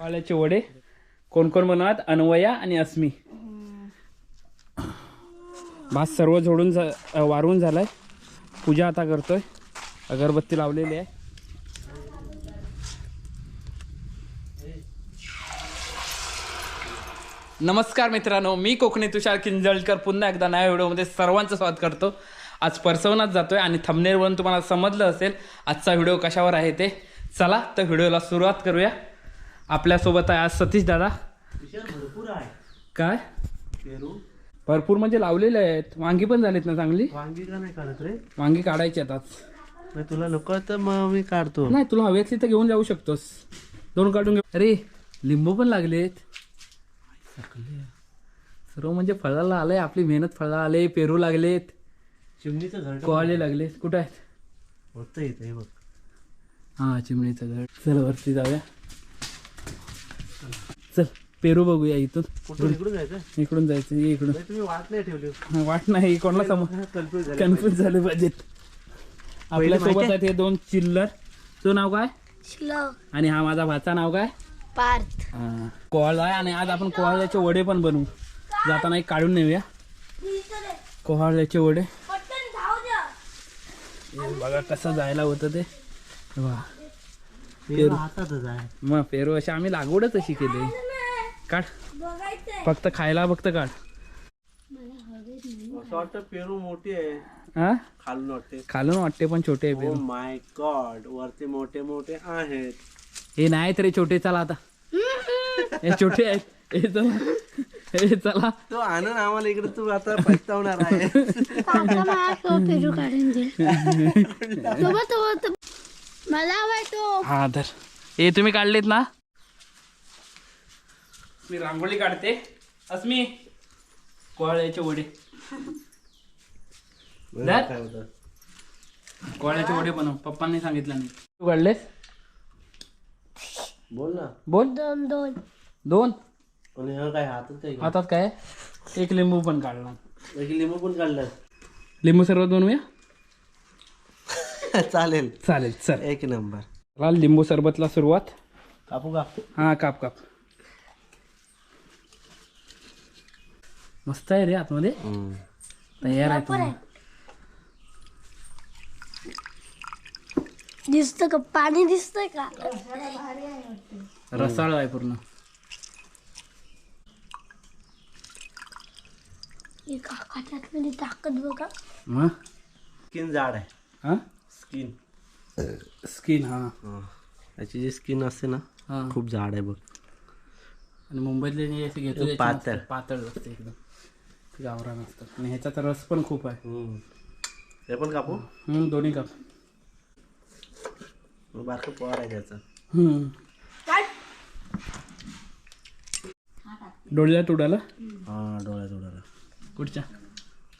वाल्याचे वडे. कोण कोण बनवत अन्वया आणि अस्मी. भात सर्व जोडून जा वारून झालाय. पूजा आता करतोय. अगरबत्ती लावलेली आहे. नमस्कार मित्रांनो मी कोकणी तुषार किंजळकर. पुन्हा एकदा नव्या व्हिडिओमध्ये सर्वांचं स्वागत करतो. आज परसवनात जातोय आणि थंबनेरवरून तुम्हाला समजलं असेल आजचा व्हिडिओ कशावर आहे ते. चला तर व्हिडिओला सुरुवात करूया. आपल्यासोबत आहे आज सतीश दादा. भरपूर आहे. काय? पेरू. भरपूर म्हणजे लावलेले आहेत. वांगी पण झालीत ना चांगली? वांगी का नाही काढत रे? वांगी काढायची आता नाही तुला नको तर मग मी काढतो. नाही तुला हवी असली तर घेऊन जाऊ शकतोस. दोन काढून घे. अरे लिंबू पण लागलेत. सर्व म्हणजे फळाला आलंय आपली मेहनत फळाला आले पेरू लागलेत. चिमणीचं झाड कोहाळे लागलेत. कुठं आहेत? होतं हे बघ. हा चिमणीचं घर चल वरती जाऊया. चल पेरू बघूया इथून. कुठून इकडून जायचं? इकडून जायचं ये इकडून. नाही तुम्ही वाट नाही ठेवली. हा, वाट नाही कोणाला समज कन्फ्युज झाले कन्फ्युज झाले पाहिजेत आपल्यासोबत आहेत हे दोन चिल्लर. तो नाव काय? श्लोक. आणि हा माझा भाचा नाव काय? पार्थ. हा. कोहळा आहे. आणि आज आपण कोहळ्याचे वडे पण बनवू. जाताना एक काढून नेऊया. कोहळ्याचे वडे. हे बघा कसं जायला होतं ते. वा. पेरू हातातच आहे. मग पेरू अशी आम्ही लागवडच अशी केली. काढ. फक्त खायला फक्त काढ. असं वाटतं पेरू मोठी आहे. हा? खालून वाटते. खालून वाटते पण छोटे आहे ओ पेरू माय गॉड वरती मोठे मोठे आहेत. हे नाही तरी छोटे चला आता. हे छोटे आहेत. हे चला. हे चला. तो आनंद आम्हाला इकडे तू आता पछतावणार आहे. काका मला तो पेरू काढून दे. सोबत सोबत मला हवाय तो. हा तर हे तुम्ही काढलेत ना? मी रांगोळी काढते. अस्मी कोहळ्याचे वडे. कोहळ्याचे वडे बनव. पप्पांनी सांगितलं नाही. तू काढलेस? बोल ना. बोल. दोन दोन. दोन? आणि हा काय हातात काय हातात काय? एक लिंबू पण काढला एक लिंबू पण काढलं लिंबू सरबत बनवूया? चालेल. चालेल चल. एक नंबर. चला लिंबू सरबतला सुरुवात. कापू का हा काप काप. मस्त आहे रे आतमध्ये. तयार आहे तुम्ही दिसत का? पाणी दिसतंय का? रसाळ आहे पूर्ण. मध्ये ताकद बघा. मग? स्किन जाड आहे. हा? स्किन स्किन हा. त्याची जी स्किन असते ना हा. खूप जाड आहे बघ. आणि मुंबईतले जे असे घेतो त्याचे पातळ. पातळ असते एकदम. गावरान असतात आणि ह्याचा तर रस पण खूप आहे. ते पण कापू? हम्म, दोन्ही काप. बारकं पवार आहे त्याचं. हम्म. डोळ्यात उडाला? हा डोळ्यात उडाला. कुठच्या?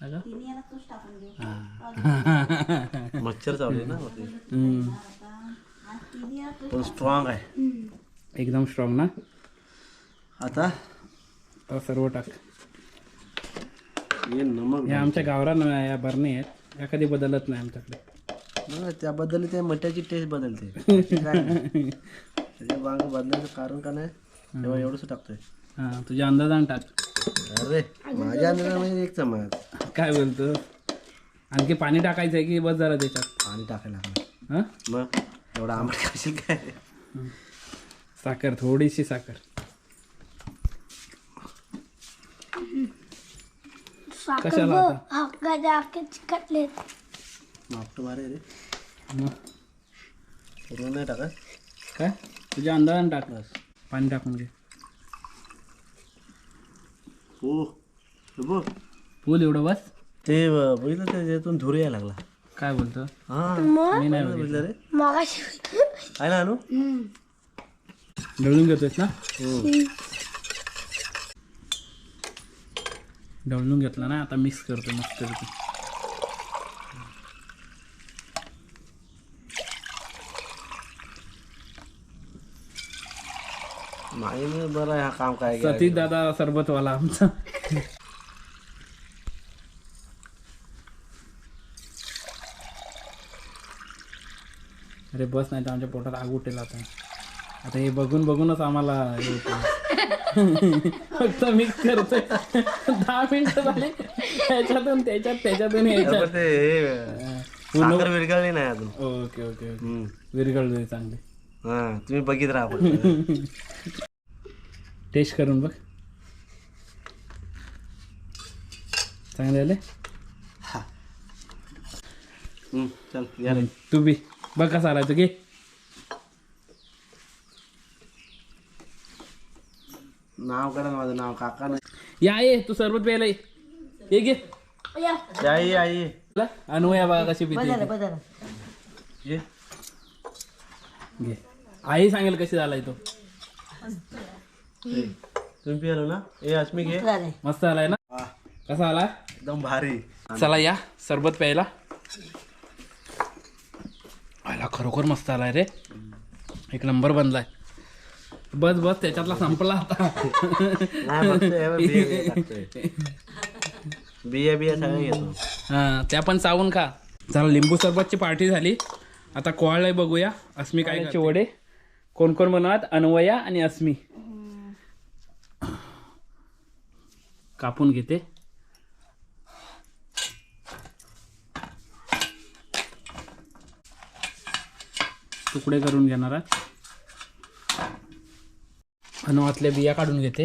मच्छर चावले ना वरती. हम्म. पण स्ट्रॉंग आहे. एकदम स्ट्रॉंग ना? आता? तर सर्व टाक. हे नमक हे आमच्या गावरान या बरणी आहेत. या कधी बदलत नाही आमच्याकडे. नाही, त्याबद्दल त्या मट्याची टेस्ट बदलते. काय नाही. त्याच्या बांग बदलायचं कारण का नाही? तेव्हा एवढंच टाकतोय. हां तुझ्या अंदाजान टाक. अरे माझ्या अंदाजामध्ये एक चमच. काय बोलतो? आणखी पाणी टाकायचं आहे की बस जरा त्याच्यात? पाणी टाकायला लागलं. हां? मग? एवढा आंबट खाशील काय? साखर थोडीशी साखर. कशाला बघ हक्काच्या हक्के चिकटलेत मापटं भारी आहे रे. मग? पूर्ण नाही टाकत? काय? तुझ्या अंदाजान टाक पाणी टाकून घे. हो. हे बघ. फुल एवढं बस. ते ब- बघितलं ते त्यातून धुर यायला लागला. काय बोलतो? हा. मग? मी नाही बघितलं बघितलं. रे. मगाशी. आहे ना अनु. ढवळून घेतोयस ना? हम्म. ढवळून घेतला ना आता मिक्स करतो मस्त माईने बरं हा काम काय. सतीश दादा सरबतवाला आमचा अरे बस नाही तर आमच्या पोटात आग उठेल आता आता हे बघून बघूनच आम्हाला हे. फक्त मिक्स करतोय. दहा मिनिटं झाले. त्याच्यातून त्याच्यात त्याच्यातून याच्यात ते हे साखर विरघळली नाही अजून. Okay okay okay. हम्म. विरघळलोय चांगले. हा तुम्ही बघित राहा आपण. टेस्ट करून बघ. चांगले झाले हम्म, चल या रे. तू बी बघ कसा आलाय तू घे. नाव करा ना माझं नाव काका नाही या ये तू सरबत प्यायला ये. घे. आई आई चला, अनुया बघा कशी पिते. ये. घे. आई सांगेल कशी झालाय तो. तुम्ही पियालो ना? ए अस्मी घे. मस्त आलाय ना? कसा आलाय एकदम भारी. चला या सरबत प्यायला. आला खरोखर मस्त आलाय रे. एक नंबर बनलाय. बस बस त्याच्यातला संपला बिया बिया सगळं घेतो. हा त्या पण चावून खा. चला लिंबू सरबतची पार्टी झाली. आता कोळाय बघूया. अस्मी काय. वडे. कोण कोण बनवत? अन्वया आणि अस्मी. कापून घेते. तुकडे करून घेणार आहे. अनवातल्या बिया काढून घेते.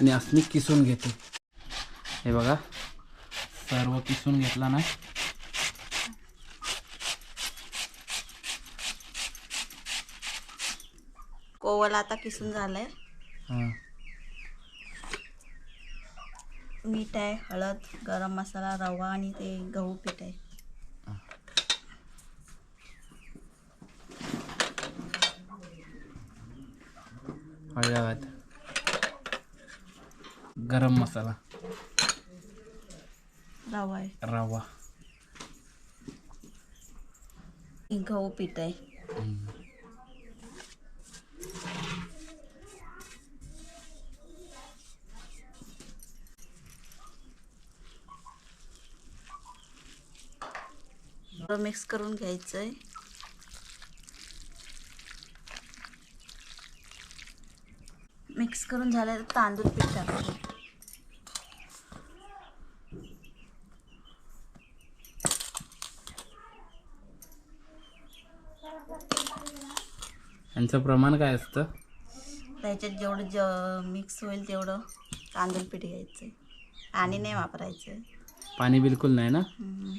आणि अस्मी किसून घेते. हे बघा सर्व किसून घेतला ना. कोवला आता किसून झालंय. हा. मीठ आहे हळद गरम मसाला रवा आणि ते गहू पीठ आहे. हळद गरम मसाला. रवा आहे. रवा. गहू पीठ आहे मिक्स करून घ्यायचं आहे मिक्स करून झालं तर तांदूळ पीठ टाकायचं यांचं प्रमाण काय असतं? त्याच्यात जेवढं ज मिक्स होईल तेवढं तांदूळ पीठ घ्यायचं. पाणी नाही वापरायचं. पाणी बिलकुल नाही ना? हम्म.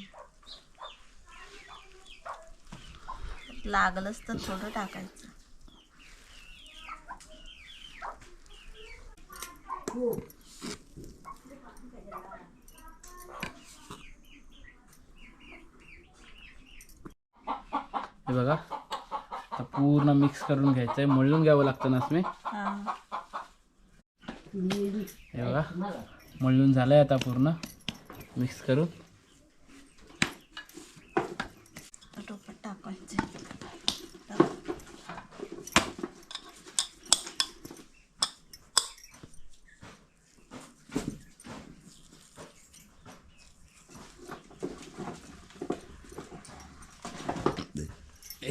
लागलंच तर थोडं टाकायचं. हे बघा. आता पूर्ण मिक्स करून घ्यायचं आहे मळून घ्यावं लागतं ना हां. हे बघा. मळून झालंय आता पूर्ण. मिक्स करून टोपात टाकायचं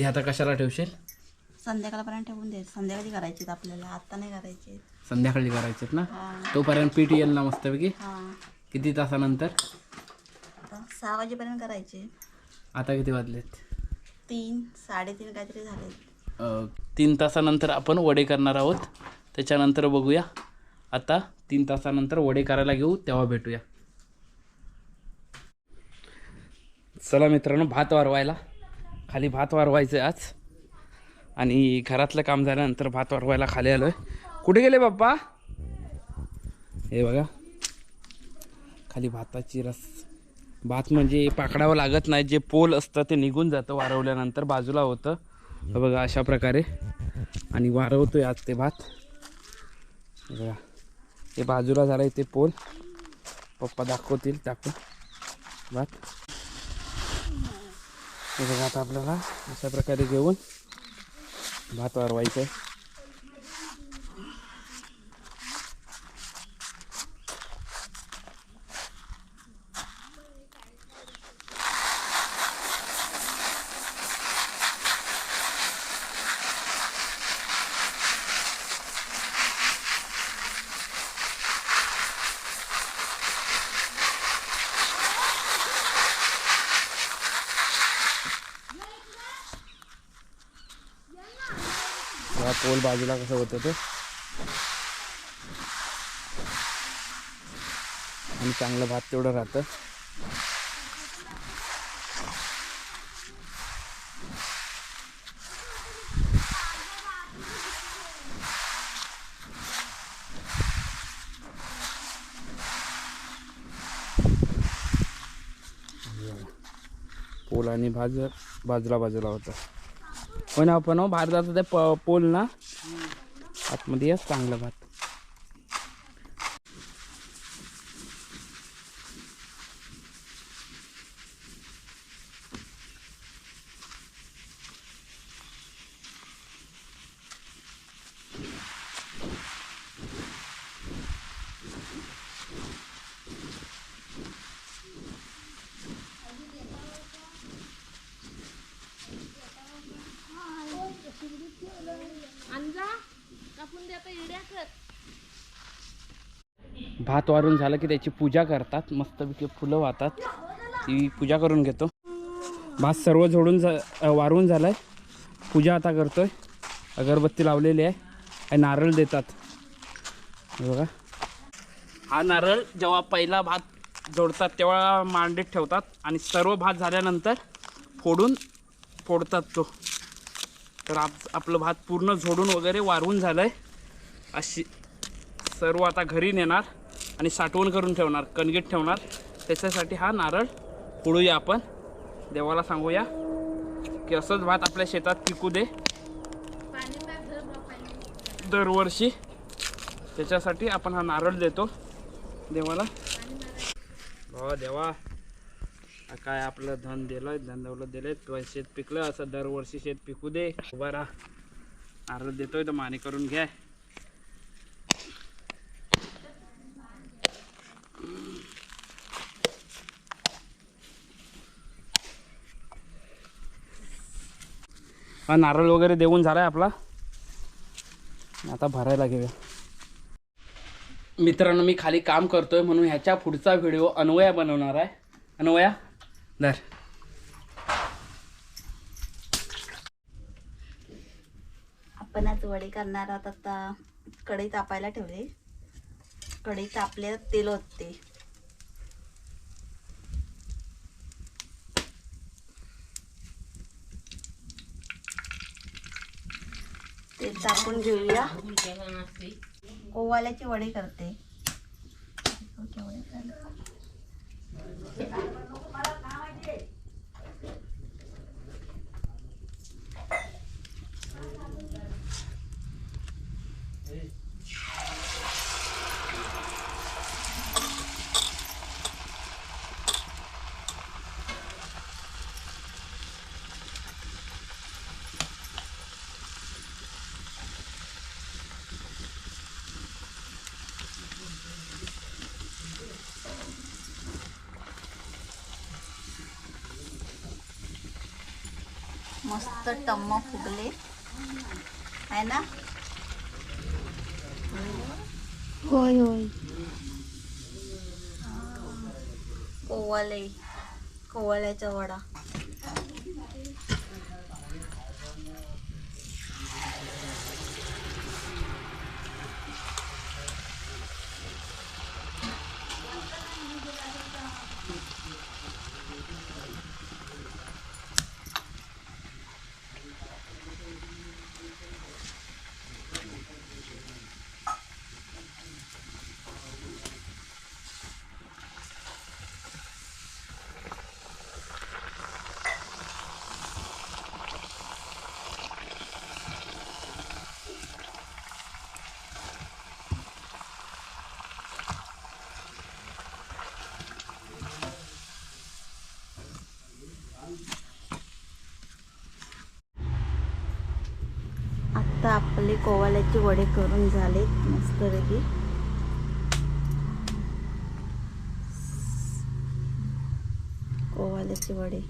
हे आता कशाला ठेवशील? संध्याकाळपर्यंत ठेवून द्यायचं संध्याकाळी करायची आपल्याला. आता नाही करायची संध्याकाळी करायचेत ना? तोपर्यंत पीठ येईल ना मस्तपैकी? किती तासानंतर? सहा वाजेपर्यंत करायचे. आता किती वाजलेत? तीन साडेतीन काहीतरी झाले तीन तासानंतर आपण वडे करणार आहोत. त्याच्यानंतर बघूया. आता तीन तासानंतर वडे करायला घेऊ तेव्हा भेटूया. चला मित्रांनो भात वारवायला. खाली भात वारवायचं आहे आज. आणि घरातलं काम झाल्यानंतर भात वारवायला खाली आलो आहे कुठे गेले बाप्पा? हे बघा. खाली भाताची रस. भात म्हणजे पाकडावं लागत नाही. जे पोल असतं ते निघून जातं वारवल्यानंतर बाजूला होतं. बघा अशा प्रकारे. आणि वारवतोय आज ते भात. बघा. हे बाजूला झालं ते पोल. पप्पा दाखवतील टाकून भात. बघा आता आपल्याला अशा प्रकारे घेऊन भात वारवायचं आहे. पोल बाजूला कसं होतं ते. आणि चांगलं भात तेवढं राहतं. पोल आणि भाज बाजूला बाजूला होतं. पण आपण हो भारताचं ते प पोल ना आतमध्ये येस चांगलं भात. भात वारून झालं की त्याची पूजा करतात मस्तपैकी फुलं वाहतात. ती पूजा करून घेतो. भात सर्व झोडून जा वारून झालं आहे पूजा आता करतो आहे अगरबत्ती लावलेली आहे. नारळ देतात. बघा. हा नारळ जेव्हा पहिला भात जोडतात तेव्हा मांडीत ठेवतात आणि सर्व भात झाल्यानंतर फोडून फोडतात तो. तर आप आपलं भात पूर्ण झोडून वगैरे वारवून झालं आहे अशी सर्व आता घरी नेणार. आणि साठवण करून ठेवणार कणगीत ठेवणार. त्याच्यासाठी हा नारळ फोडूया आपण. देवाला सांगूया की असंच भात आपल्या शेतात पिकू दे. दरवर्षी त्याच्यासाठी आपण हा नारळ देतो. देवाला. भावा देवा. काय आपलं धन दिलं धन दौलत दिले तो शेत पिकलं असं दरवर्षी शेत पिकू दे. उभा राहा. नारळ देतोय तर माने करून घ्या. हा नारळ वगैरे देऊन झालाय आपला. आता भरायला घेऊया. मित्रांनो मी खाली काम करतोय म्हणून ह्याच्या पुढचा व्हिडिओ अन्वया बनवणार आहे. अन्वया दर आपण आज वडे करणार आहोत आता. कढई तापायला ठेवले. कढई तापले तेल होते ते टाकून घेऊया. ओवाल्याची वडी करते. मस्त टम्म फुगले. आहे ना? होय होय. कोवाले कोवाल्याचा वडा आता आपले कोवाल्याचे वडे करून झालेत मस्तपैकी कोवाल्याचे वडे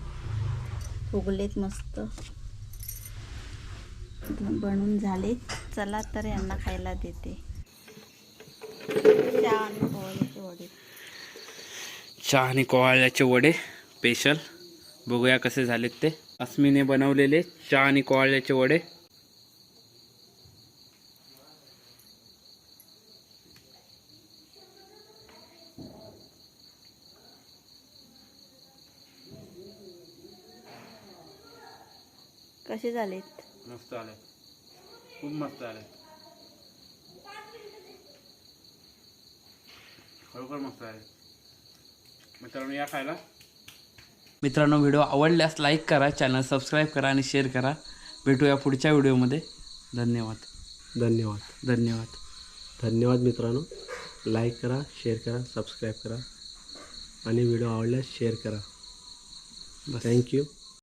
फुगलेत मस्त. बनून झाले. चला तर यांना खायला देते. चहा आणि कोवाल्याचे वडे. चहा आणि कोवाळ्याचे वडे स्पेशल बघूया कसे झालेत ते. अस्मीने बनवलेले चहा आणि कोवाळ्याचे वडे. कसे झालेत? मस्त आले. खूप मस्त आले. खरोखर मस्त आले. मित्रांनो या खायला. मित्रांनो व्हिडिओ आवडल्यास लाईक करा चॅनल सबस्क्राईब करा आणि शेअर करा. भेटूया पुढच्या व्हिडिओमध्ये. धन्यवाद. धन्यवाद. धन्यवाद. धन्यवाद मित्रांनो. लाईक करा शेअर करा सबस्क्राईब करा. आणि व्हिडिओ आवडल्यास शेअर करा. थँक्यू